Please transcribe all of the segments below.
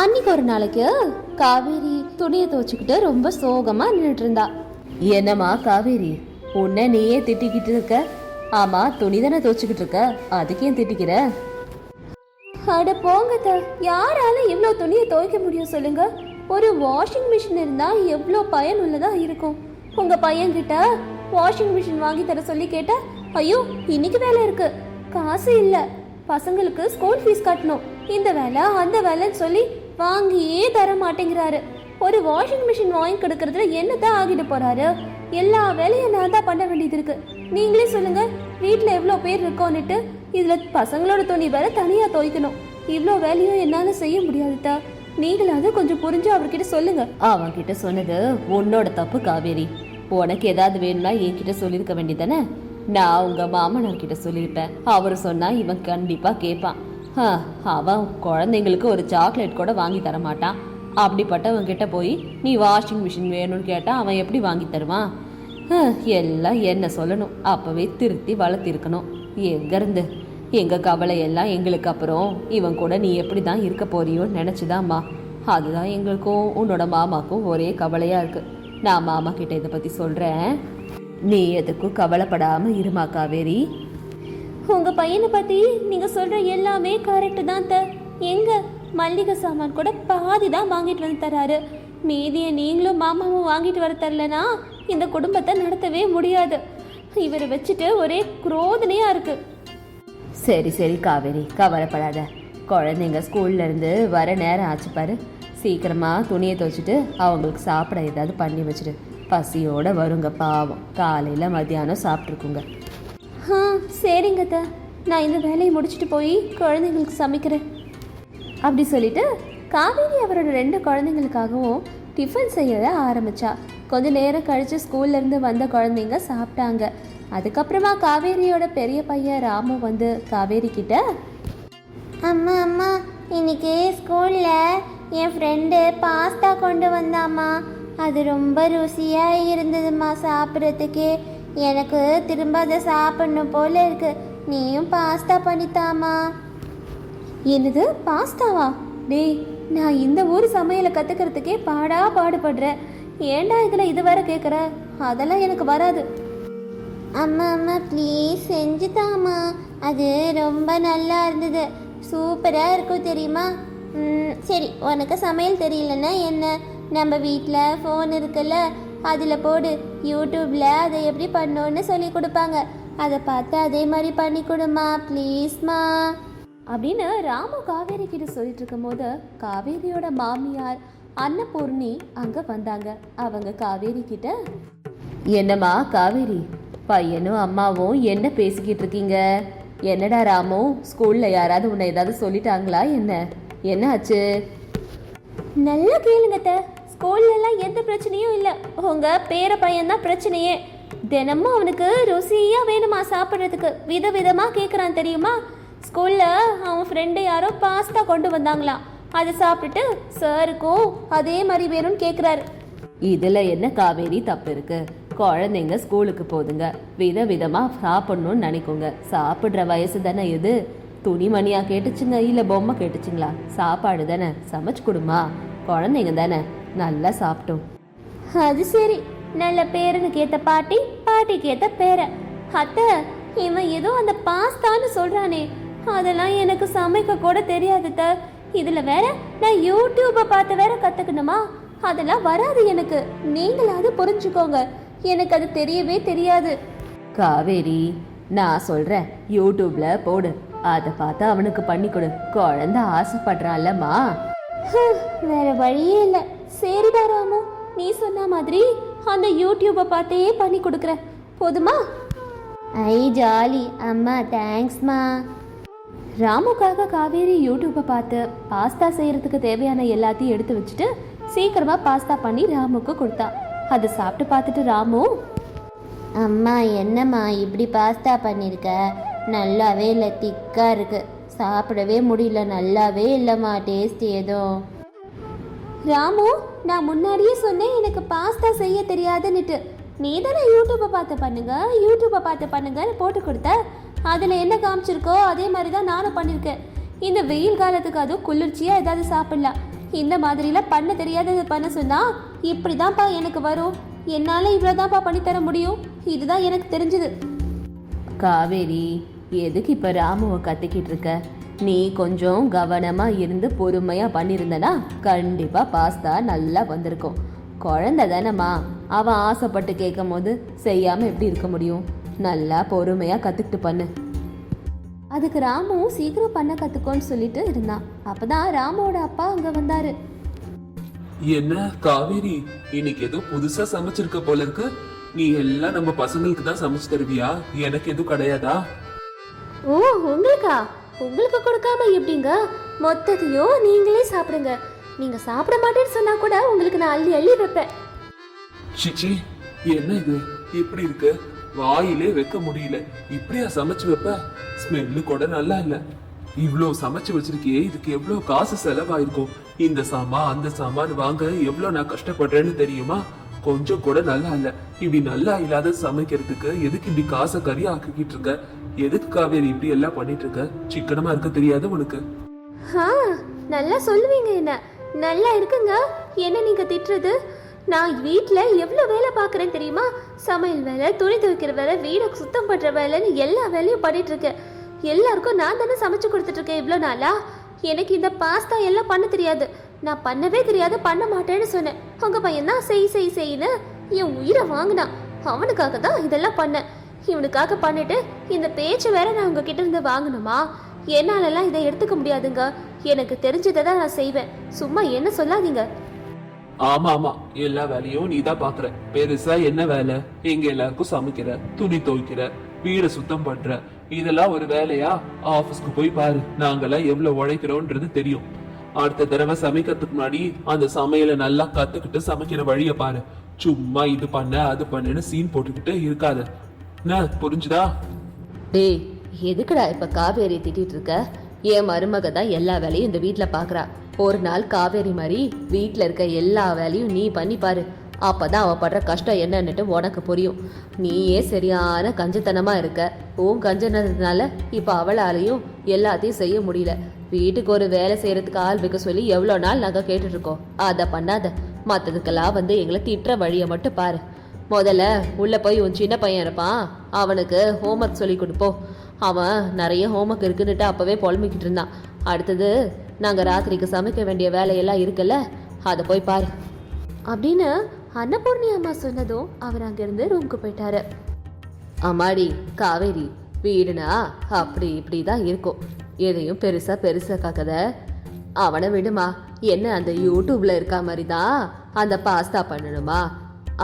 அன்னைக்கு ஒரு நாளைக்கு காவேரி துணியை துவச்சுக்கிட்டு ரொம்ப சோகமா நின்றுட்டு இருந்தா என்னம்மா காவேரி உன்னை நீயே திட்டிக்கிட்டு இருக்க? ஆமா துணி தானே துவச்சுக்கிட்டு இருக்க? அதுக்கு ஏன் திட்டிக்கிற? அட போங்க அத்தை. யாரால இவ்வளோ துணியை துவைக்க முடியும் சொல்லுங்க? ஒரு வாஷிங் மிஷின் இருந்தா எவ்வளோ பயனுள்ளதா இருக்கும். உங்க பையன் கிட்ட வாஷிங் மிஷின் வாங்கி தர சொல்லி கேட்டா ஐயோ இன்னைக்கு வேலை இருக்கு. காசு இல்ல. பசங்களுக்கு ஸ்கூல் ஃபீஸ் கட்டணும். இந்த வேலை அந்த வேலைன்னு சொல்லி வாங்கியே தர மாட்டேங்கிறாரு ஒரு வாஷிங் மிஷின் வாங்கி கொடுக்கறதுல என்னதான் ஆகிட்டு போறாரு? எல்லா வேலையும் நான் தான் பண்ண வேண்டியது இருக்கு. நீங்களே சொல்லுங்க வீட்டில் எவ்வளோ பேர் இருக்கோன்னுட்டு. இதுல பசங்களோட துணி வேற தனியா துவைக்கணும். இவ்வளோ வேலையும் என்னால செய்ய முடியாதுதா? நீங்களாவது கொஞ்சம் புரிஞ்சு அவர்கிட்ட சொல்லுங்க. அவன் கிட்ட சொன்னது உன்னோட தப்பு காவேரி. உனக்கு ஏதாவது வேணும்னா என்கிட்ட சொல்லியிருக்க வேண்டியதானே நான் உங்க மாமனார் கிட்ட சொல்லியிருப்பேன். அவர் சொன்னா இவன் கண்டிப்பா கேட்பான் அவன் குழந்தைங்களுக்கு ஒரு சாக்லேட் கூட வாங்கி தர மாட்டான். அப்படிப்பட்டவன் கிட்ட போய் நீ வாஷிங் மிஷின் வேணும்னு கேட்டால் அவன் எப்படி வாங்கி தருவான்? எல்லாம் என்ன சொல்லணும். அப்போவே திருத்தி வளர்த்திருக்கணும். எங்கேருந்து? எங்கள் கவலையெல்லாம் கவலை எல்லாம் எங்களுக்கு அப்புறம். இவன் கூட நீ எப்படி தான் இருக்க போறியோன்னு நினச்சிதாம்மா. அதுதான் எங்களுக்கும் உன்னோட மாமாக்கும் ஒரே கவலையாக இருக்கு. நான் மாமா கிட்ட இதை பற்றி சொல்கிறேன் நீ எதுக்கும் கவலைப்படாமல் இருமா காவேரி. உங்க பையனை பத்தி நீங்க சொல்ற எல்லாமே கரெக்டு தான் த. எங்க? மல்லிகை சாமான் கூட பாதி தான் வாங்கிட்டு வந்து தராரு மீதியை நீங்களும் மாமாவும் வாங்கிட்டு வர தரலனா இந்த குடும்பத்தை நடத்தவே முடியாது. இவரை வச்சுட்டு ஒரே குரோதனையா இருக்கு. சரி சரி காவேரி கவலைப்படாத. குழந்தைங்க ஸ்கூல்ல இருந்து வர நேரம் ஆச்சு பாரு. சீக்கிரமா துணியை துவைச்சிட்டு அவங்களுக்கு சாப்பிட ஏதாவது பண்ணி வச்சுட்டு பசியோட வருங்க பாவம். காலையில் மத்தியானம் சாப்பிட்ருக்குங்க ஆ சரிங்க அத்தை. நான் இந்த வேலையை முடிச்சுட்டு போய் குழந்தைங்களுக்கு சமைக்கிறேன். அப்படி சொல்லிட்டு காவேரி அவரோட ரெண்டு குழந்தைங்களுக்காகவும் டிஃபன் செய்ய ஆரம்பிச்சா. கொஞ்ச நேரம் கழிச்சு ஸ்கூல்லேருந்து வந்த குழந்தைங்க சாப்பிட்டாங்க. அதுக்கப்புறமா காவேரியோட பெரிய பையன் ராமு வந்து காவேரி கிட்ட அம்மா அம்மா இன்னைக்கு ஸ்கூலில் என் ஃப்ரெண்டு பாஸ்தா கொண்டு வந்தாம்மா. அது ரொம்ப ருசியாக இருந்ததும்மா சாப்பிட்றதுக்கே. எனக்கு திரும்ப அதை சாப்பிடணும் போல இருக்கு. நீயும் பாஸ்தா பண்ணித்தாமா என்னது பாஸ்தாவா டேய் நான் இந்த ஊர் சமையலை கற்றுக்கிறதுக்கே பாடா பாடுபடுறேன் ஏண்டா இதில் இது வர கேட்குற அதெல்லாம் எனக்கு வராது. அம்மா அம்மா ப்ளீஸ் செஞ்சு அது ரொம்ப நல்லா இருந்தது. சூப்பராக இருக்கும் தெரியுமா? சரி உனக்கு சமையல் தெரியலன்னா என்ன? நம்ம வீட்டில் ஃபோன் இருக்குல்ல அதில் போடு. யூடியூப்பில் அதை எப்படி பண்ணோன்னு சொல்லி கொடுப்பாங்க. அதை பார்த்து அதே மாதிரி பண்ணி கொடுமா ப்ளீஸ்மா அப்படின்னு ராமு காவேரி கிட்ட சொல்லிட்டு இருக்கும்போது காவேரியோட மாமியார் அன்னபூர்ணி அங்க வந்தாங்க. அவங்க காவேரி கிட்ட என்னம்மா காவேரி பையனும் அம்மாவும் என்ன பேசிக்கிட்டு இருக்கீங்க? என்னடா ராமு ஸ்கூல்ல யாராவது உன்னை ஏதாவது சொல்லிட்டாங்களா என்ன? என்ன ஆச்சு? நல்லா கேளுங்க ஸ்கூல்லலாம் எந்த பிரச்சனையும் இல்லை. உங்க பேர பையன் தான் பிரச்சனையே. தினமும் அவனுக்கு ருசியாக வேணுமா சாப்பிட்றதுக்கு? விதவிதமா கேட்குறான் தெரியுமா? ஸ்கூலில் அவன் ஃப்ரெண்டு யாரோ பாஸ்தா கொண்டு வந்தாங்களாம். அதை சாப்பிட்டுட்டு சாருக்கும் அதே மாதிரி வேணும்னு கேட்குறாரு இதில் என்ன காவேரி தப்பு இருக்கு? குழந்தைங்க ஸ்கூலுக்கு போதுங்க. வித விதமாக சாப்பிட்ணுன்னு நினைக்குங்க. சாப்பிட்ற வயசு தானே இது? துணிமணியாக கேட்டுச்சுங்க இல்லை பொம்மை கேட்டுச்சுங்களா? சாப்பாடு தானே? சமைச்சு கொடுமா? குழந்தைங்க தானே? நல்லா சாப்பிட்டோம். அது சரி. நல்ல பேரனுக்கு ஏத்த பாட்டி பாட்டிக்கு ஏத்த பேரன் அத்தை இவன் ஏதோ அந்த பாஸ்தான்னு சொல்றானே. அதெல்லாம் எனக்கு சமைக்க கூட தெரியாது த இதுல வேற நான் யூடியூப்பை பார்த்து வேற கத்துக்கணுமா? அதெல்லாம் வராது எனக்கு. நீங்களாவது புரிஞ்சுக்கோங்க. எனக்கு அது தெரியவே தெரியாது. காவேரி நான் சொல்றேன். யூடியூப்ல போடு. அதை பார்த்து அவனுக்கு பண்ணி கொடு. குழந்தை ஆசைப்படுறான்லம்மா. வேற வழியே இல்லை. சரிடா ராமு நீ சொன்ன மாதிரி அந்த யூடியூப்பை பார்த்தே பண்ணி கொடுக்குறேன் போதுமா? ஐ ஜாலி அம்மா தேங்க்ஸ்மா ராமுக்காக காவேரி யூடியூப்பை பார்த்து பாஸ்தா செய்கிறதுக்கு தேவையான எல்லாத்தையும் எடுத்து வச்சுட்டு சீக்கிரமாக பாஸ்தா பண்ணி ராமுக்கு கொடுத்தா. அதை சாப்பிட்டு பார்த்துட்டு ராமு. அம்மா என்னம்மா இப்படி பாஸ்தா பண்ணியிருக்க நல்லாவே இல்லை திக்காக இருக்குது சாப்பிடவே முடியல நல்லாவே இல்லைம்மா டேஸ்ட் ஏதோ. ராமு நான் முன்னாடியே சொன்னேன் எனக்கு பாஸ்தா செய்ய தெரியாதுன்னுட்டு. நீ தானே யூடியூப்பை பார்த்து பண்ணுங்க யூடியூப்பை பார்த்து பண்ணுங்கன்னு போட்டு கொடுத்த. அதில் என்ன காமிச்சிருக்கோ அதே மாதிரி தான் நானும் பண்ணியிருக்கேன் இந்த வெயில் காலத்துக்கு அதுவும் குளிர்ச்சியாக ஏதாவது சாப்பிடலாம். இந்த மாதிரிலாம் பண்ண தெரியாதது பண்ண சொன்னா இப்படிதான்ப்பா எனக்கு வரும். என்னால இவ்வளோதான்ப்பா பண்ணித்தர முடியும். இதுதான் எனக்கு தெரிஞ்சது. காவேரி எதுக்கு இப்போ ராமுவை கத்திக்கிட்டு இருக்க? நீ கொஞ்சம் கவனமா இருந்து பொறுமையா பண்ணியிருந்தனா கண்டிப்பா பாஸ்தா நல்லா வந்திருக்கும். குழந்தை தானம்மா. அவன் ஆசைப்பட்டு கேட்கும் போது செய்யாம எப்படி இருக்க முடியும்? நல்லா பொறுமையா கத்துக்கிட்டு பண்ணு. அதுக்கு ராமுவும் சீக்கிரம் பண்ண கத்துக்கோன்னு சொல்லிட்டு இருந்தான். அப்பதான் ராமுவோட அப்பா அங்க வந்தாரு. என்ன காவேரி? இன்னைக்கு ஏதோ புதுசா சமைச்சிருக்க போல இருக்கு. நீ எல்லாம் நம்ம பசங்களுக்கு தான் சமைச்சு தருவியா? எனக்கு எதுவும் கிடையாதா? ஓ உங்களுக்கா? உங்களுக்கு கொடுக்காம எப்படிங்க? மொத்தத்தையும் நீங்களே சாப்பிடுங்க. நீங்க சாப்பிட மாட்டேன்னு சொன்னா கூட உங்களுக்கு நான் அள்ளி அள்ளி வைப்பேன். சிச்சி என்ன இது? இப்படி இருக்கு? வாயிலே வைக்க முடியல. இப்படியா சமைச்சு வைப்ப? ஸ்மெல்லு கூட நல்லா இல்ல. இவ்ளோ சமைச்சு வச்சிருக்கியே இதுக்கு எவ்வளவு காசு செலவாயிருக்கும்? இந்த சாமா அந்த சாமான் வாங்க எவ்வளவு நான் கஷ்டப்படுறேன்னு தெரியுமா? கொஞ்சம் கூட நல்லா இல்ல. இப்படி நல்லா இல்லாத சமைக்கிறதுக்கு எதுக்கு இப்படி காசை கறி ஆக்கிக்கிட்டு இருக்க? எதுக்கு காவேரி இப்படி எல்லாம் பண்ணிட்டு இருக்க? சிக்கனமா இருக்க தெரியாது உனக்கு. ஆ நல்லா சொல்லுவீங்க என்ன. நல்லா இருக்குங்க. என்ன நீங்க திட்டுறது? நான் வீட்டில் எவ்வளோ வேலை பார்க்குறேன் தெரியுமா? சமையல் வேலை துணி துவைக்கிற வேலை வீடை சுத்தம் பண்ணுற வேலைன்னு எல்லா வேலையும் பண்ணிட்டு இருக்கேன். எல்லாருக்கும் நான் தானே சமைச்சு கொடுத்துட்ருக்கேன் இவ்வளோ நாளா? எனக்கு இந்த பாஸ்தா எல்லாம் பண்ண தெரியாது. நான் பண்ணவே தெரியாது பண்ண மாட்டேன்னு சொன்னேன். உங்க பையன் தான் செய் செய் செய்ன்னு என் உயிரை வாங்கினான். அவனுக்காக தான் இதெல்லாம் பண்ணேன். இவனுக்காக பண்ணிட்டு இந்த பேச்சு வேற நான் உங்ககிட்ட இருந்து வாங்கணுமா? என்னாலலாம் இதை எடுத்துக்க முடியாதுங்க. எனக்கு தெரிஞ்சதை தான் நான் செய்வேன். சும்மா என்ன சொல்லாதீங்க. ஆமா ஆமா. எல்லா வேலையும் நீ தான் பாக்குற. பெருசா என்ன வேலை? எங்க எல்லாருக்கும் சமைக்கிற துணி துவைக்கிற வீட சுத்தம் பண்ற. இதெல்லாம் ஒரு வேலையா? ஆபீஸ்க்கு போய் பாரு. நாங்கெல்லாம் எவ்வளவு உழைக்கிறோன்றது தெரியும். அடுத்த தடவை சமைக்கிறதுக்கு முன்னாடி அந்த சமையலை நல்லா கத்துக்கிட்டு சமைக்கிற வழியை பாரு. சும்மா இது பண்ண அது பண்ணுன்னு சீன் போட்டுக்கிட்டு இருக்காத. என்ன புரிஞ்சுதா? டேய் எதுக்குடா இப்ப காவேரி திட்டிட்டு இருக்க? என் மருமக தான் எல்லா வேலையும் இந்த வீட்ல பாக்குறா. ஒரு நாள் காவேரி மாதிரி வீட்டுல இருக்க எல்லா வேலையும் நீ பண்ணி பாரு. அப்போ தான் அவள் படுற கஷ்டம் என்னன்னுட்டு உனக்கு புரியும். நீயே சரியான கஞ்சத்தனமாக இருக்க. உன் கஞ்சனதுனால இப்போ அவளாலையும் எல்லாத்தையும் செய்ய முடியல. வீட்டுக்கு ஒரு வேலை செய்கிறதுக்கு ஆள் வைக்க சொல்லி எவ்வளோ நாள் நாங்கள் கேட்டுட்ருக்கோம் அதை பண்ணாத. மற்றதுக்கெல்லாம் வந்து எங்களை திட்டுற வழியை மட்டும் பாரு. முதல்ல உள்ளே போய் உன் சின்ன பையன் இருப்பான். அவனுக்கு ஹோம்ஒர்க் சொல்லி கொடுப்போம். அவன் நிறைய ஹோம்ஒர்க் இருக்குன்னுட்டு அப்போவே புலம்பிக்கிட்டு இருந்தான். அடுத்தது நாங்கள் ராத்திரிக்கு சமைக்க வேண்டிய வேலையெல்லாம் இருக்குல்ல அதை போய் பாரு. அப்படின்னு அன்னபூர்ணி அம்மா சொன்னதும் அவர் அங்கிருந்து ரூமுக்கு போயிட்டாரு. அம்மாடி காவேரி வீடுனா அப்படி இப்படி தான் இருக்கும். எதையும் பெருசா பெருசா காக்கத. அவனை விடுமா என்ன அந்த யூடியூப்ல இருக்க மாதிரி தான் அந்த பாஸ்தா பண்ணணுமா?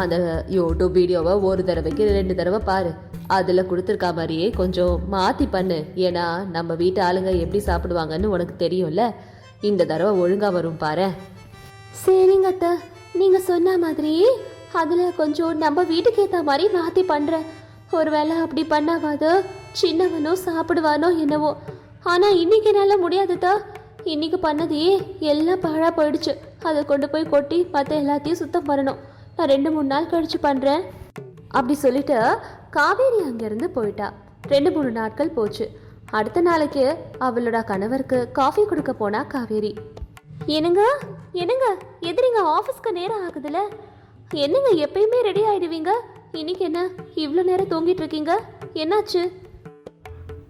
அந்த யூடியூப் வீடியோவை ஒரு தடவைக்கு ரெண்டு தடவை பாரு. அதில் கொடுத்துருக்க மாதிரியே கொஞ்சம் மாற்றி பண்ணு. ஏன்னா நம்ம வீட்டு ஆளுங்க எப்படி சாப்பிடுவாங்கன்னு உனக்கு தெரியும்ல. இந்த தடவை ஒழுங்காக வரும் பாரு. சரிங்க அத்தை. நீங்க சொன்ன மாதிரி அதுல கொஞ்சம் நம்ம வீட்டுக்கு ஏத்த மாதிரி மாத்தி பண்றேன் ஒருவேளை அப்படி பண்ணாவது சின்னவனோ சாப்பிடுவானோ என்னவோ. ஆனா இன்னைக்கு என்னால் முடியாதுதா. இன்னைக்கு பண்ணதே எல்லாம் பாழா போயிடுச்சு. அதை கொண்டு போய் கொட்டி மற்ற எல்லாத்தையும் சுத்தம் பண்ணணும். நான் ரெண்டு மூணு நாள் கழிச்சு பண்றேன். அப்படி சொல்லிட்டு காவேரி அங்கிருந்து போயிட்டா. ரெண்டு மூணு நாட்கள் போச்சு. அடுத்த நாளைக்கு அவளோட கணவருக்கு காஃபி கொடுக்க போனா காவேரி. என்னங்க? என்னங்க? எதிரிங்க ஆஃபீஸ்க்கு நேரம் ஆகுதுல. என்னங்க எப்பயுமே ரெடி ஆயிடுவீங்க? இன்னைக்கு என்ன? இவ்வளோ நேரம் தூங்கிட்டு இருக்கீங்க? என்னாச்சு?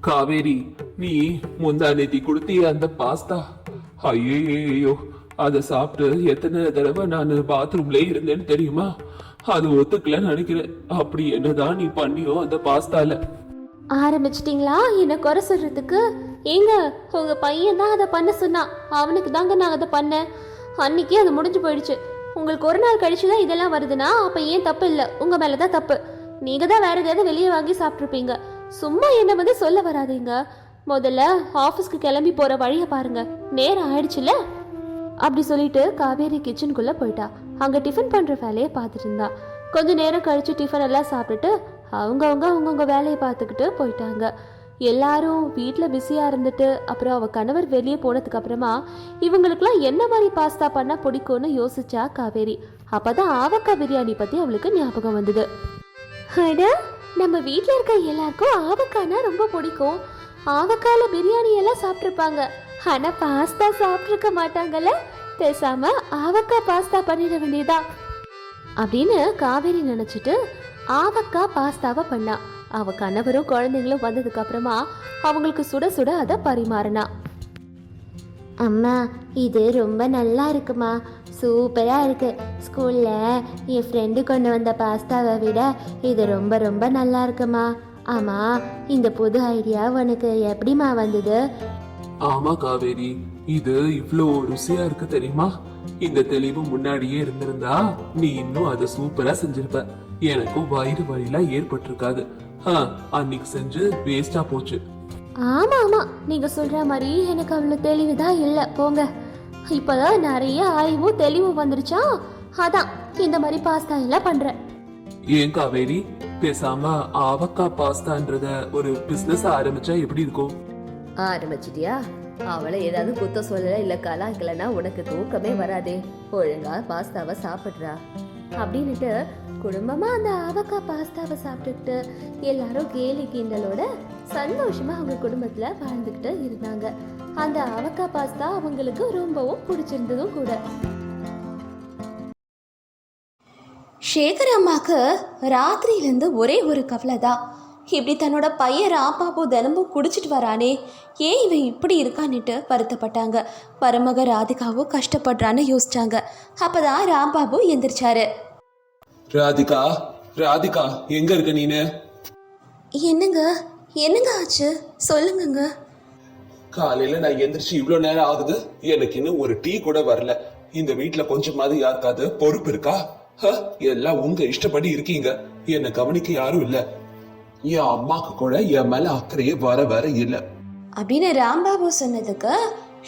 காவேரி நீ முந்தா நேத்தி கொடுத்திய அந்த பாஸ்தா. ஐயோ அத சாப்பிட்டு எத்தனை தடவை நான் பாத்ரூம்ல இருந்தேன்னு தெரியுமா? அது ஒத்துக்கலன்னு நினைக்கிறேன். அப்படி என்னதான் நீ பண்ணியோ அந்த பாஸ்தால. ஆரம்பிச்சிட்டிங்களா? என்ன குறை சொல்றதுக்கு? ஏங்க உங்க பையன் தான் அதை பண்ண சொன்னான். அவனுக்கு தாங்க நான் அதை பண்ணேன். அன்னைக்கே அது முடிஞ்சு போயிடுச்சு. உங்களுக்கு ஒரு நாள் கழிச்சு தான் இதெல்லாம் வருதுன்னா அப்போ ஏன் தப்பு இல்லை? உங்கள் மேலே தான் தப்பு. நீங்கள் தான் வேற எதாவது வெளியே வாங்கி சாப்பிட்ருப்பீங்க சும்மா என்ன வந்து சொல்ல வராதீங்க. முதல்ல ஆஃபீஸ்க்கு கிளம்பி போகிற வழியை பாருங்க. நேரம் ஆயிடுச்சுல அப்படி சொல்லிட்டு காவேரி கிச்சனுக்குள்ளே போயிட்டா. அங்கே டிஃபன் பண்ணுற வேலையை பார்த்துட்டு இருந்தா. கொஞ்சம் நேரம் கழித்து டிஃபன் எல்லாம் சாப்பிட்டுட்டு அவங்கவுங்க அவங்கவுங்க வேலையை பார்த்துக்கிட்டு போயிட்டாங்க. எல்லாரும் வீட்டில் பிஸியாக இருந்துட்டு அப்புறம் அவள் கணவர் வெளியே போனதுக்கு அப்புறமா இவங்களுக்குலாம் என்ன மாதிரி பாஸ்தா பண்ணால் பிடிக்கும்னு யோசிச்சா காவேரி. அப்பதான் ஆவக்காய் பிரியாணி பற்றி அவளுக்கு ஞாபகம் வந்தது. அட நம்ம வீட்டில் இருக்க எல்லாருக்கும் ஆவக்காய்னா ரொம்ப பிடிக்கும். ஆவக்காயில் பிரியாணி எல்லாம் சாப்பிட்ருப்பாங்க ஆனால் பாஸ்தா சாப்பிட்ருக்க மாட்டாங்கல்ல? பேசாம ஆவக்காய் பாஸ்தா பண்ணிட வேண்டியதா அப்படின்னு காவேரி நினைச்சிட்டு ஆவக்காய் பாஸ்தாவை பண்ணா. அவ கணவரும் குழந்தைங்களும் வந்ததுக்கு அப்புறமா அவங்களுக்கு சுட சுட அதை பரிமாறினா. அம்மா இது ரொம்ப நல்லா இருக்குமா? சூப்பராக இருக்கு. ஸ்கூலில் என் ஃப்ரெண்டு கொண்டு வந்த பாஸ்தாவை விட இது ரொம்ப ரொம்ப நல்லா இருக்குமா? ஆமாம் இந்த புது ஐடியா உனக்கு எப்படிம்மா வந்தது? ஆமா காவேரி இது இவ்வளோ ருசியா இருக்கு தெரியுமா? இந்த தெளிவு முன்னாடியே இருந்திருந்தா நீ இன்னும் அதை சூப்பரா செஞ்சிருப்ப. எனக்கும் வயிறு வழியெல்லாம் ஏற்பட்டிருக்காது. அன்னைக்கு செஞ்சு வேஸ்டா போச்சு. ஆமா ஆமா. நீங்க சொல்ற மாதிரி எனக்கு அவ்வளவு தெளிவுதான் இல்ல. போங்க. இப்பதான் நிறைய அறிவும் தெளிவும் வந்துருச்சா? அதான் இந்த மாதிரி பாஸ்தா எல்லாம் பண்றேன். ஏன் காவேரி? பேசாம ஆவக்கா பாஸ்தான்றத ஒரு பிசினஸ் ஆரம்பிச்சா எப்படி இருக்கும்? ஆரம்பிச்சிட்டியா? அவளை ஏதாவது குத்த சொல்லல இல்ல கலாய்க்கலன்னா உனக்கு தூக்கமே வராதே. ஒழுங்கா பாஸ்தாவை சாப்பிடுறா. அப்படின்னுட்டு குடும்பமா அந்த ஆவக்காய் பாஸ்தாவை சாப்பிட்டுக்கிட்டு எல்லாரும் கேலி கிண்டலோட சந்தோஷமா அவங்க குடும்பத்துல வாழ்ந்துக்கிட்டு இருந்தாங்க. அந்த ஆவக்காய் பாஸ்தா அவங்களுக்கு ரொம்பவும் பிடிச்சிருந்ததும் கூட. சேகர் அம்மாக்கு ராத்திரியிலேருந்து ஒரே ஒரு கவலை தான் இப்படி தன்னோட பையன் ராம்பாபு தினமும் குடிச்சிட்டு வரானே. ஏன் இவன் இப்படி இருக்கான்னுட்டு வருத்தப்பட்டாங்க. மருமக ராதிகாவும் கஷ்டப்படுறான்னு யோசிச்சாங்க. அப்பதான் ராம்பாபு எந்திரிச்சாரு. ராதிகா ராதிகா எங்க இருக்க நீனு? என்னங்க என்னங்க ஆச்சு? சொல்லுங்கங்க. காலையில நான் எந்திரிச்சு இவ்ளோ நேரம் ஆகுது. எனக்கு இன்னும் ஒரு டீ கூட வரல. இந்த வீட்ல கொஞ்சமாவது யாருக்காவது பொறுப்பு இருக்கா? எல்லாம் உங்க இஷ்டப்படி இருக்கீங்க. என்ன கவனிக்க யாரும் இல்ல. என் அம்மாக்கு கூட என் மேல அக்கறையே வர வர இல்ல. அப்படின்னு ராம்பாபு சொன்னதுக்கு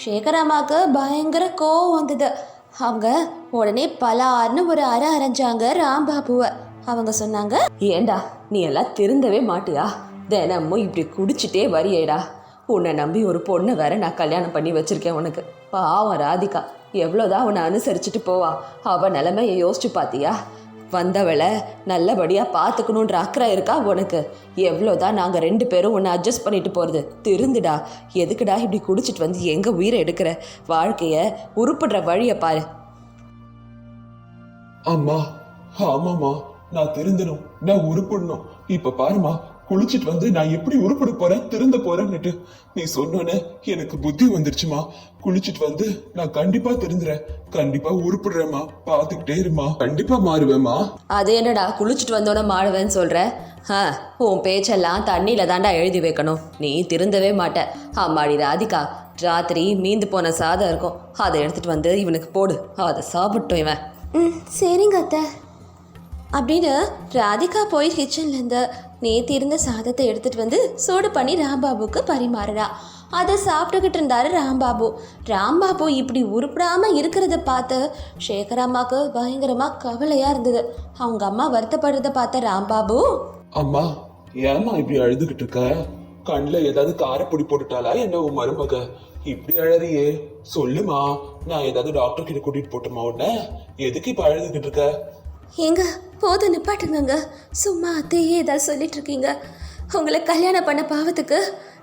சேகராமாக்கு பயங்கர கோவம் வந்தது. அவங்க உடனே பலார்னு ஒரு அற அரைஞ்சாங்க ராம்பாபுவை. அவங்க சொன்னாங்க ஏண்டா நீ எல்லாம் திருந்தவே மாட்டியா? தினமும் இப்படி குடிச்சிட்டே வரியேடா. உன்னை நம்பி ஒரு பொண்ணை வேற நான் கல்யாணம் பண்ணி வச்சிருக்கேன் உனக்கு. பாவம் ராதிகா எவ்வளோதான் உன்னை அனுசரிச்சுட்டு போவா. அவ நிலைமையை யோசிச்சு பார்த்தியா வந்தவளை நல்லபடியாக பார்த்துக்கணுன்ற அக்கறை இருக்கா உனக்கு? எவ்வளோதான் நாங்கள் ரெண்டு பேரும் உன்னை அட்ஜஸ்ட் பண்ணிட்டு போகிறது திருந்துடா. எதுக்குடா இப்படி குடிச்சிட்டு வந்து எங்கள் உயிரை எடுக்கிற? வாழ்க்கையை உருப்படுற வழியை பாரு. அம்மா ஆமாம்மா. நான் திருந்தணும். நான் உருப்படணும். இப்போ பாருமா குளிச்சிட்டு வந்து நான் எப்படி உருப்பட போறேன் திருந்த போறேன்னுட்டு நீ சொன்னோன்னே எனக்கு புத்தி வந்துருச்சுமா. குளிச்சிட்டு வந்து நான் கண்டிப்பா திருந்துறேன். கண்டிப்பா உருப்படுறேம்மா. பாத்துக்கிட்டே இருமா கண்டிப்பா மாறுவேம்மா. அது என்னடா குளிச்சுட்டு வந்தோன்னே மாடுவேன்னு சொல்கிற ஆ உன் பேச்செல்லாம் தண்ணியில் தாண்டா எழுதி வைக்கணும். நீ திருந்தவே மாட்ட. அம்மாடி ராதிகா ராத்திரி மீந்து போன சாதம் இருக்கும். அதை எடுத்துட்டு வந்து இவனுக்கு போடு. அதை சாப்பிட்டோம் இவன். ம் சரிங்க அத்தை. அப்படின்னு ராதிகா போய் கிச்சன்லேருந்து நேற்று இருந்த சாதத்தை எடுத்துட்டு வந்து சூடு பண்ணி ராம்பாபுக்கு பரிமாறுறா. அதை சாப்பிட்டுக்கிட்டு இருந்தாரு ராம்பாபு. ராம்பாபு இப்படி உருப்படாம இருக்கிறத பார்த்து அம்மாவுக்கு பயங்கரமா கவலையா இருந்தது. அவங்க அம்மா வருத்தப்படுறத பார்த்த ராம்பாபு அம்மா ஏம்மா இப்படி அழுதுகிட்டு இருக்க? கண்ணில் ஏதாவது காரப்பொடி போட்டுட்டாளா என்ன உன் மருமக? இப்படி அழறியே. சொல்லுமா நான் ஏதாவது டாக்டர் கிட்ட கூட்டிட்டு போட்டுமா உடனே எதுக்கு இப்ப அழுதுகிட்டு இருக்க? ஏங்க போதும் நிப்பாட்டுங்கங்க. சும்மா அத்தையே ஏதாவது சொல்லிட்டு இருக்கீங்க. உங்களை கல்யாணம் பண்ண பாவத்துக்கு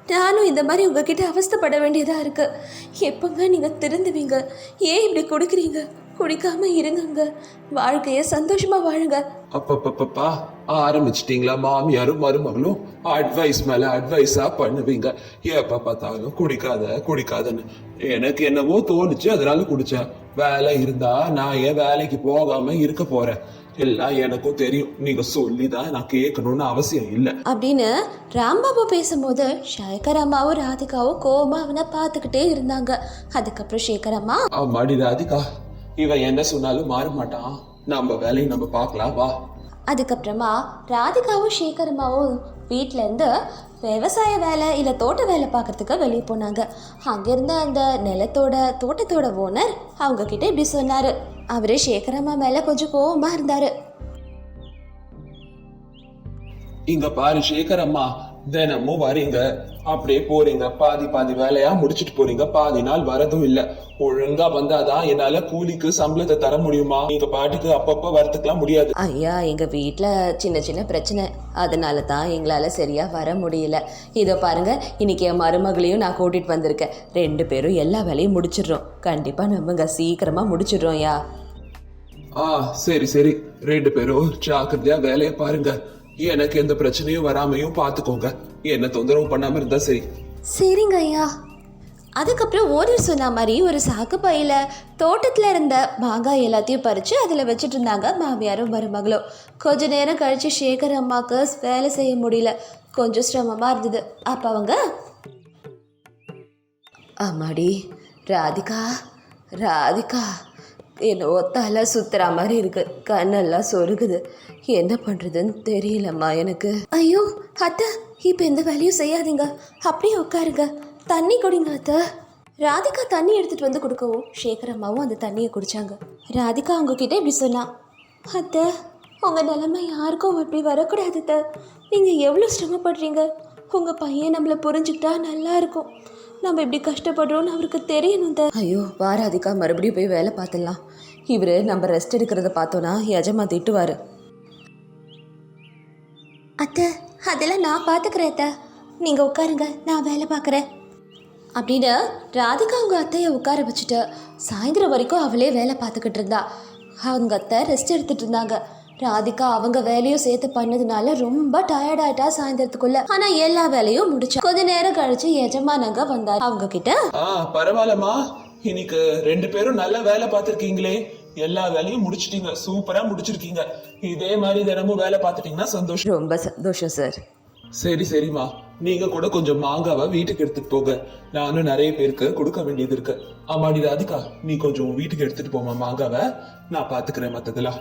நானும் இந்த மாதிரி உங்ககிட்ட அவஸ்தைப்பட வேண்டியதாக இருக்கு. எப்போங்க நீங்கள் திருந்துவீங்க. ஏன் இப்படி கொடுக்குறீங்க? குடிக்காம இருங்கங்க. வாழ்க்கைய சந்தோஷமா வாழுங்க. அப்பப்பப்பா ஆரம்பிச்சிட்டீங்களா மாமியாரும் மருமகளும்? அட்வைஸ் மேல அட்வைஸா பண்ணுவீங்க. எப்ப பார்த்தாலும் குடிக்காத குடிக்காதன்னு. எனக்கு என்னவோ தோணுச்சு அதனால குடிச்சேன். வேலை இருந்தா நான் ஏன் வேலைக்கு போகாம இருக்க போறேன். எல்லாம் எனக்கும் தெரியும். நீங்க சொல்லிதான் நான் கேட்கணும்னு அவசியம் இல்லை. அப்படின்னு ராம்பாபு பேசும்போது சேகர் அம்மாவும் ராதிகாவும் கோவமா அவனை பார்த்துக்கிட்டே இருந்தாங்க. அதுக்கப்புறம் சேகர் அம்மா அம்மாடி ராதிகா. இவன் என்ன சொன்னாலும் மாற மாட்டான். நம்ம வேலையை நம்ம பார்க்கலாம் வா. அதுக்கப்புறமா ராதிகாவும் சேகரம்மாவும் வீட்ல இருந்து விவசாய வேலை இல்லை தோட்ட வேலை பார்க்கறதுக்கு வெளியே போனாங்க. அங்கேருந்த அந்த நிலத்தோட தோட்டத்தோட ஓனர் அவங்க கிட்ட இப்படி சொன்னார். அவரு சேகரம்மா மேலே கொஞ்சம் கோபமாக இருந்தார். இங்க பாரு சேகரம்மா தினமும் வரீங்க. அப்படியே போறீங்க. பாதி பாதி வேலையா முடிச்சிட்டு போறீங்க. பாதி நாள் வரதும் இல்ல. ஒழுங்கா வந்தாதான் என்னால கூலிக்கு சம்பளத்தை தர முடியுமா? நீங்க பாட்டுக்கு அப்பப்ப வரதுக்கெல்லாம் முடியாது. ஐயா எங்க வீட்டில் சின்ன சின்ன பிரச்சனை. அதனால தான் எங்களால் சரியா வர முடியல. இதோ பாருங்க இன்னைக்கு என் மருமகளையும் நான் கூட்டிட்டு வந்திருக்கேன். ரெண்டு பேரும் எல்லா வேலையும் முடிச்சிடுறோம். கண்டிப்பா நம்மங்க சீக்கிரமா முடிச்சிடுறோம் யா ஆ சரி சரி. ரெண்டு பேரும் ஜாக்கிரதையா வேலையை பாருங்க. எனக்கு எந்த பிரச்சனையும் வராமையும் பாத்துக்கோங்க என்ன தொந்தரவு பண்ணாம இருந்தா சரி. சரிங்க ஐயா. அதுக்கப்புறம் ஓனர் சொன்ன மாதிரி ஒரு சாக்கு பையில தோட்டத்தில் இருந்த மாங்காய் எல்லாத்தையும் பறித்து அதில் வச்சுட்டு இருந்தாங்க மாமியாரும் மருமகளும். கொஞ்ச நேரம் கழித்து சேகர் அம்மாவுக்கு வேலை செய்ய முடியல. கொஞ்சம் சிரமமாக இருந்தது. அப்போ அவங்க ஆமாடி ராதிகா ராதிகா. என்னவோ தலை சுத்துற மாதிரி இருக்கு. கண்ணெல்லாம் சொருகுது. என்ன பண்றதுன்னு தெரியலம்மா எனக்கு. ஐயோ அத்தை இப்போ எந்த வேலையும் செய்யாதீங்க. அப்படியே உட்காருங்க. தண்ணி குடிங்க அத்தை. ராதிகா தண்ணி எடுத்துட்டு வந்து கொடுக்கவும் சேகர் அம்மாவும் அந்த தண்ணியை குடிச்சாங்க. ராதிகா அவங்கக்கிட்ட இப்படி சொன்னா அத்தை உங்க நிலைமை யாருக்கும் அப்படி வரக்கூடாது அத்தை. நீங்க எவ்வளோ சிரமப்படுறீங்க? உங்க பையன் நம்மளை புரிஞ்சுக்கிட்டா நல்லா இருக்கும். நம்ம இப்படி கஷ்டப்படுறோம்னு அவருக்கு தெரியணும் ஐயோ வா ராதிகா மறுபடியும் போய் வேலை பார்த்துடலாம். இவர் நம்ம ரெஸ்ட் எடுக்கிறத பார்த்தோன்னா எஜமா திட்டுவார். அத்தை அதெல்லாம் நான் பார்த்துக்கிறேன் அத்தை. நீங்கள் உட்காருங்க நான் வேலை பார்க்குறேன். அப்படின்னு ராதிகா அவங்க அத்தையை உட்கார வச்சுட்டு சாயந்தரம் வரைக்கும் அவளே வேலை பார்த்துக்கிட்டு இருந்தா. அவங்க அத்தை ரெஸ்ட் எடுத்துட்டு இருந்தாங்க. ராதிகா அவங்க வேலையும் சேர்த்து பண்ணதுனால ரொம்ப டயர்ட் ஆயிட்டா சாயந்தரத்துக்குள்ள. ஆனா எல்லா வேலையும் முடிச்சா கொஞ்ச நேரம் கழிச்சு எஜமானங்க வந்தார். அவங்க கிட்ட ஆ பரவாயில்லம்மா. இன்னைக்கு ரெண்டு பேரும் நல்ல வேலை பார்த்திருக்கீங்களே. எல்லா வேலையும் முடிச்சிட்டீங்க. சூப்பரா முடிச்சிருக்கீங்க. இதே மாதிரி தினமும் வேலை பார்த்துட்டீங்கன்னா சந்தோஷம். ரொம்ப சந்தோஷம் சார். சரி சரிம்மா. நீங்க கூட கொஞ்சம் மாங்காவை வீட்டுக்கு எடுத்துட்டு போங்க. நானும் நிறைய பேருக்கு கொடுக்க வேண்டியது இருக்கு. ஆமாடி ராதிகா. நீ கொஞ்சம் வீட்டுக்கு எடுத்துட்டு போமா மாங்காவை. நான் பாத்துக்கிறேன் மத்ததெல்லாம்.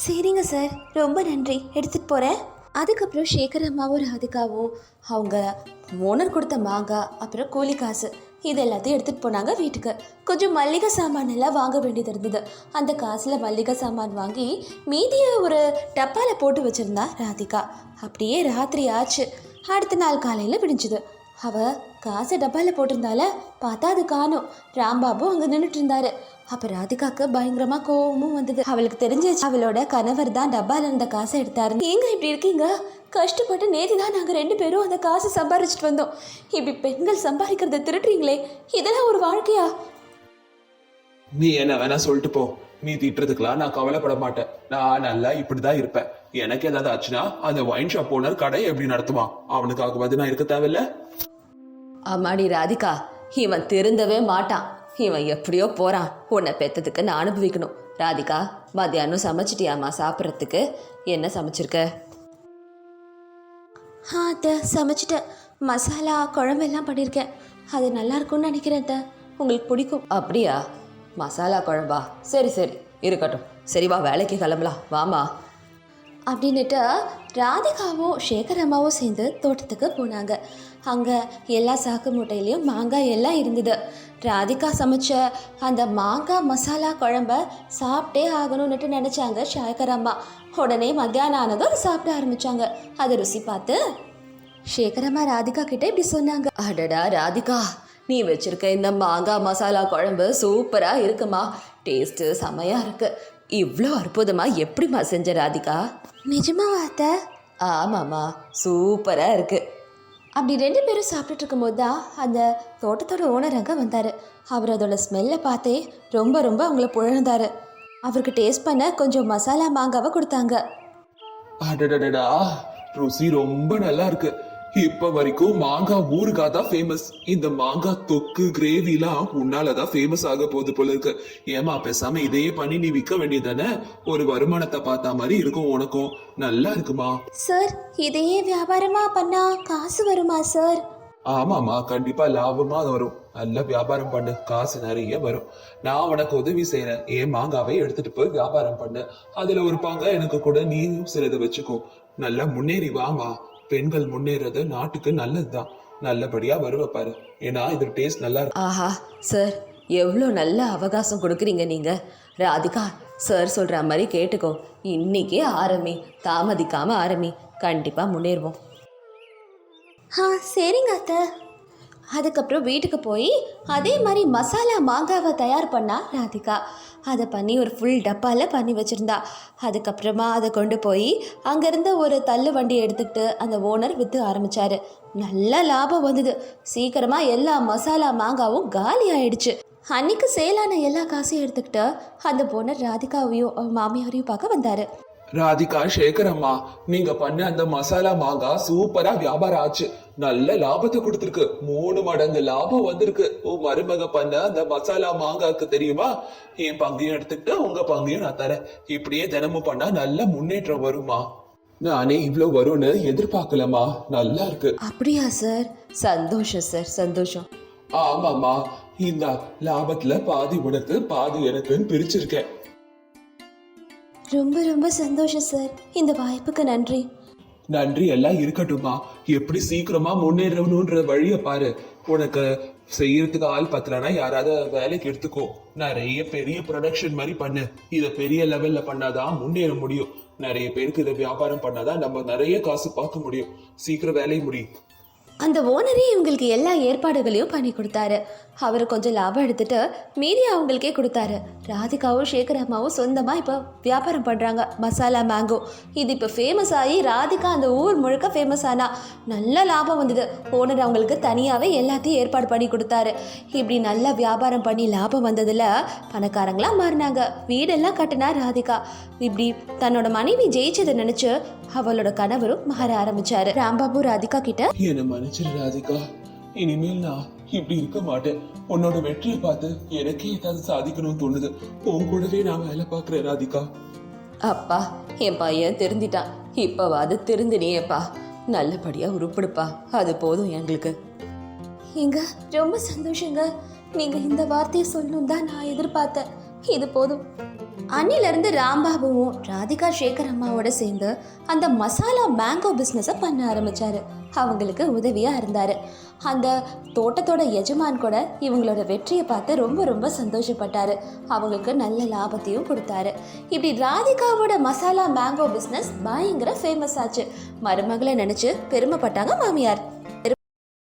சரிங்க சார். ரொம்ப நன்றி. எடுத்துகிட்டு போகிறேன் அதுக்கப்புறம் சேகர் அம்மாவும் ராதிகாவும் அவங்க ஓனர் கொடுத்த மாங்காய் அப்புறம் கூலி காசு இது எல்லாத்தையும் எடுத்துகிட்டு போனாங்க வீட்டுக்கு. கொஞ்சம் மல்லிகை சாமான் எல்லாம் வாங்க வேண்டியது இருந்தது. அந்த காசில் மல்லிகை சாமான் வாங்கி மீதியை ஒரு டப்பாவில் போட்டு வச்சுருந்தா ராதிகா. அப்படியே ராத்திரி ஆச்சு. அடுத்த நாள் காலையில் விடிஞ்சுது. அவள் காசை டப்பாவில் போட்டிருந்தால பார்த்தா அது காணும். ராம்பாபு அங்கே நின்றுட்டு இருந்தாரு. அப்ப ராதிகாக்கு பயங்கரமா கோவமும் வந்தது. அவளுக்கு தெரிஞ்சிச்சு அவளோட கணவர் தான் டப்பால இருந்த காசை எடுத்தாரு. ஏங்க இப்படி இருக்கீங்க? கஷ்டப்பட்டு நேதி தான் நாங்க ரெண்டு பேரும் அந்த காசை சம்பாரிச்சிட்டு வந்தோம். இப்படி பெண்கள் சம்பாதிக்கிறத திருடுறீங்களே இதெல்லாம் ஒரு வாழ்க்கையா? நீ என்ன வேணா சொல்லிட்டு போ. நீ திட்டுறதுக்கெல்லாம் நான் கவலைப்பட மாட்டேன். நான் நல்லா இப்படிதான் இருப்பேன். எனக்கு ஏதாவது ஆச்சுன்னா அந்த ஒயின் ஷாப் ஓனர் கடையை எப்படி நடத்துவான்? அவனுக்காகவாது நான் இருக்க தேவையில்ல? ஆமாடி ராதிகா. இவன் திருந்தவே மாட்டான். இவன் எப்படியோ போறான். உன்னை பெத்ததுக்கு நான் அனுபவிக்கணும். ராதிகா மத்தியானம் சமைச்சிட்டியாம்மா சாப்பிட்றதுக்கு? என்ன சமைச்சிருக்க? ஆ அத்தை சமைச்சிட்டேன். மசாலா குழம்பெல்லாம் பண்ணியிருக்கேன் அது நல்லா இருக்கும்னு நினைக்கிறேன் அத்தை. உங்களுக்கு பிடிக்கும். அப்படியா? மசாலா குழம்பா? சரி சரி. இருக்கட்டும். சரி வா வேலைக்கு கிளம்பலாம். வாமா அப்படின்னுட்டு ராதிகாவும் சேகர் அம்மாவும் சேர்ந்து தோட்டத்துக்கு போனாங்க. அங்கே எல்லா சாக்கு மூட்டையிலையும் மாங்காய் எல்லாம் இருந்தது. ராதிகா சமைச்ச அந்த மாங்காய் மசாலா குழம்ப சாப்பிட்டே ஆகணும்னுட்டு நினச்சாங்க சேகர் அம்மா. உடனே மத்தியானம் ஆனதும் சாப்பிட ஆரம்பிச்சாங்க. அதை ருசி பார்த்து சேகர் அம்மா ராதிகா கிட்ட இப்படி சொன்னாங்க. அடடா ராதிகா நீ வச்சிருக்க இந்த மாங்காய் மசாலா குழம்பு சூப்பரா இருக்குமா? டேஸ்ட்டு செமையா இருக்கு. இவ்வளோ அற்புதமா எப்படிம்மா செஞ்ச ராதிகா? நிஜமாவா அத்தை? ஆமாம்மா சூப்பரா இருக்கு. அப்படி ரெண்டு பேரும் சாப்பிட்டுட்டு இருக்கும்போது தான் அந்த தோட்டத்தோட ஓனர் அங்கே வந்தார். அவர் அதோட ஸ்மெல்லை பார்த்தே ரொம்ப ரொம்ப அவங்கள புழந்தார் அவருக்கு டேஸ்ட் பண்ண கொஞ்சம் மசாலா மாங்காவை கொடுத்தாங்க. அடடடடா ருசி ரொம்ப நல்லா இருக்குது இப்ப வரைக்கும் மாங்காய் ஊறுகாய் தான் ஃபேமஸ் இந்த மாங்காய் தொக்கு கிரேவிலாம் உன்னாலதான் ஃபேமஸ் ஆக போகுது போல இருக்கு. ஏமா பேசாம இதையே பண்ணி நீ விற்க வேண்டியதானே? ஒரு வருமானத்தை பார்த்த மாதிரி இருக்கும் உனக்கும். நல்லா இருக்குமா? சார் இதையே வியாபாரமா பண்ணா காசு வருமா சார் ஆமாமா கண்டிப்பா லாபமா வரும். நல்ல வியாபாரம் பண்ணு காசு நிறைய வரும். நான் உனக்கு உதவி செய்யறேன் என் மாங்காவை எடுத்துட்டு போய் வியாபாரம் பண்ணு. அதுல ஒரு பங்கா எனக்கு கூட நீயும் சிலதை வச்சுக்கோ. நல்லா முன்னேறி வாமா பெண்கள் முன்னேறது நாட்டுக்கு நல்லதுதான். நல்லபடியா வருவ பாரு. ஏன்னா இது டேஸ்ட் நல்லா இருக்கு ஆஹா சார் எவ்வளோ நல்ல அவகாசம் கொடுக்குறீங்க நீங்க. ராதிகா சார் சொல்ற மாதிரி கேட்டுக்கோ. இன்னைக்கே ஆரம்பி. தாமதிக்காம ஆரம்பி. கண்டிப்பா முன்னேறுவோம். ஆ சரிங்க அத்தை. அதுக்கப்புறம் வீட்டுக்கு போய் அதே மாதிரி மசாலா மாங்காவை தயார் பண்ணா ராதிகா. அதை பண்ணி ஒரு ஃபுல் டப்பாவில் பண்ணி வச்சுருந்தா. அதுக்கப்புறமா அதை கொண்டு போய் அங்கேருந்து ஒரு தள்ளு வண்டி எடுத்துக்கிட்டு அந்த ஓனர் விற்று ஆரம்பித்தார் நல்ல லாபம் வந்தது. சீக்கிரமாக எல்லா மசாலா மாங்காவும் காலி ஆயிடுச்சு. அன்னைக்கு சேலான எல்லா காசையும் எடுத்துக்கிட்டு அந்த ஓனர் ராதிகாவையும் மாமியாரையும் பார்க்க வந்தார். ராதிகா சேகர் அம்மா நீங்க பண்ண அந்த மசாலா மாங்காய் சூப்பரா வியாபாரம் ஆச்சு. நல்ல லாபத்தை கொடுத்திருக்கு. மூணு மடங்கு லாபம் வந்திருக்கு. உன் மருமக பண்ண அந்த மசாலா மாங்காக்கு தெரியுமா? என் பங்கையும் எடுத்துக்கிட்டு உங்க பங்கையும் நான் தரேன். இப்படியே தினமும் பண்ணா நல்ல முன்னேற்றம் வருமா நானே இவ்வளவு வரும்னு எதிர்பார்க்கலமா நல்லா இருக்கு. அப்படியா சார்? சந்தோஷம் சார். சந்தோஷம். ஆமாமா இந்த லாபத்துல பாதி உனக்கு பாதி எனக்குன்னு பிரிச்சிருக்கேன். ரொம்ப ரொம்ப சந்தோஷம் சார் இந்த வாய்ப்புக்கு நன்றி. நன்றி எல்லாம் இருக்கட்டும்மா. எப்படி சீக்கிரமா முன்னேறணும்ன்ற வழிய பாரு. உனக்கு செய்யறதுக்கு ஆள் பத்தலனா யாராவது வேலைக்கு எடுத்துக்கோ. நிறைய பெரிய ப்ரொடக்ஷன் மாதிரி பண்ணு. இதை பெரிய லெவல்ல பண்ணாதான் முன்னேற முடியும். நிறைய பேருக்கு இதை வியாபாரம் பண்ணாதான் நம்ம நிறைய காசு பார்க்க முடியும். சீக்கிரம் வேலையை முடியும் அந்த ஓனரே இவங்களுக்கு எல்லா ஏற்பாடுகளையும் பண்ணி கொடுத்தாரு. அவர் கொஞ்சம் லாபம் எடுத்துட்டு மீதி அவங்களுக்கே கொடுத்தாரு. ராதிகாவும் சேகர் அம்மாவும் சொந்தமாக இப்போ வியாபாரம் பண்ணுறாங்க மசாலா மேங்கோ இது இப்போ ஃபேமஸ் ஆகி ராதிகா அந்த ஊர் முழுக்க ஃபேமஸ் ஆனா நல்ல லாபம் வந்தது. ஓனர் அவங்களுக்கு தனியாகவே எல்லாத்தையும் ஏற்பாடு பண்ணி கொடுத்தாரு. இப்படி நல்லா வியாபாரம் பண்ணி லாபம் வந்ததில் பணக்காரங்களாக மாறினாங்க. வீடெல்லாம் கட்டினா ராதிகா. இப்படி தன்னோட மனைவி ஜெயிச்சதை நினச்சி அவளோட கணவரும் மாற ஆரம்பிச்சாரு. ராம்பாபு ராதிகா கிட்ட என்ன மன்னிச்சிரு ராதிகா. இனிமேல் நான் இப்படி இருக்க மாட்டேன். உன்னோட வெற்றியை பார்த்து எனக்கே ஏதாவது சாதிக்கணும்னு தோணுது. உன் கூடவே நான் வேலை பார்க்கிறேன் ராதிகா. அப்பா என் பையன் திருந்திட்டான். இப்பவாது திருந்தினியேப்பா. நல்லபடியா உருப்படுப்பா. அது போதும் எங்களுக்கு. ஏங்க ரொம்ப சந்தோஷங்க. நீங்க இந்த வார்த்தையை சொல்லணும் தான் நான் எதிர்பார்த்தேன். இது போதும். அன்னிலிருந்து ராம்பாபுவும் ராதிகா சேகர் அம்மாவோட சேர்ந்து அந்த மசாலா மேங்கோ பிஸ்னஸை பண்ண ஆரம்பிச்சாரு. அவங்களுக்கு உதவியாக இருந்தார். அந்த தோட்டத்தோட எஜமான் கூட இவங்களோட வெற்றியை பார்த்து ரொம்ப ரொம்ப சந்தோஷப்பட்டாரு. அவங்களுக்கு நல்ல லாபத்தையும் கொடுத்தாரு. இப்படி ராதிகாவோட மசாலா மேங்கோ பிஸ்னஸ் பயங்கர ஃபேமஸ் ஆச்சு. மருமகளை நினச்சி பெருமைப்பட்டாங்க மாமியார்.